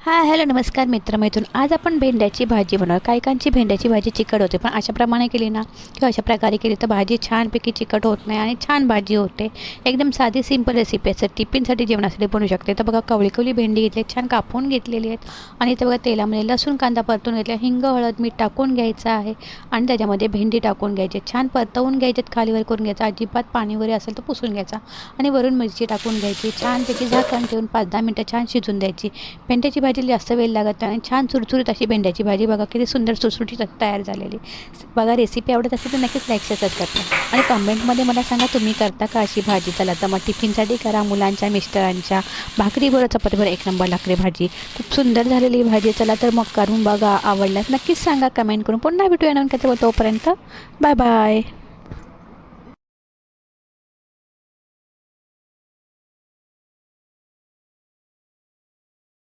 हा हॅलो नमस्कार मित्रमैत्रीण आज आपण भेंड्याची भाजी बनवू कायकांची भेंड्याची भाजी चिकट होते पण अशाप्रमाणे केली ना किंवा अशा प्रकारे केली तर भाजी छानपैकी चिकट होत नाही आणि छान भाजी होते. एकदम साधी सिंपल रेसिपी आहे. सर टिफिनसाठी जेवणासाठी बनवू शकते. तर बघा कवळी कवळी भेंडी घेतली छान कापून घेतलेली आहेत. आणि ते बघा तेलामध्ये लसूण कांदा परतून घेतला हिंग हळद मीठ टाकून घ्यायचं आहे. आणि त्याच्यामध्ये भेंडी टाकून घ्यायची छान परतवून घ्यायच्यात खालीवर करून घ्यायचं. अजिबात पाणी वगैरे असेल तर पुसून घ्यायचा. आणि वरून मिरची टाकून घ्यायची. छानपैकी झाकण ठेवून पाच दहा मिनटं छान शिजून द्यायची. भेंड्याची भाजी जास्त वेळ लागत नाही. आणि छान चुरचुरीत अशी भेंड्याची भाजी बघा किती सुंदर सुटसुटीत तयार झालेली. बघा रेसिपी आवडत असेल तर नक्कीच लाईक शेअर करता आणि कमेंटमध्ये मला सांगा तुम्ही करता का अशी भाजी? चला तर मग टिफिनसाठी करा मुलांच्या मिस्टरांच्या. भाकरीबरोबर चपातीबरोबर एक नंबर लागते भाजी. खूप सुंदर झालेली भाजी चला तर मग करून बघा. आवडल्यास नक्कीच सांगा कमेंट करून. पुन्हा भेटूया नवीन काहीतरी तोपर्यंत बाय बाय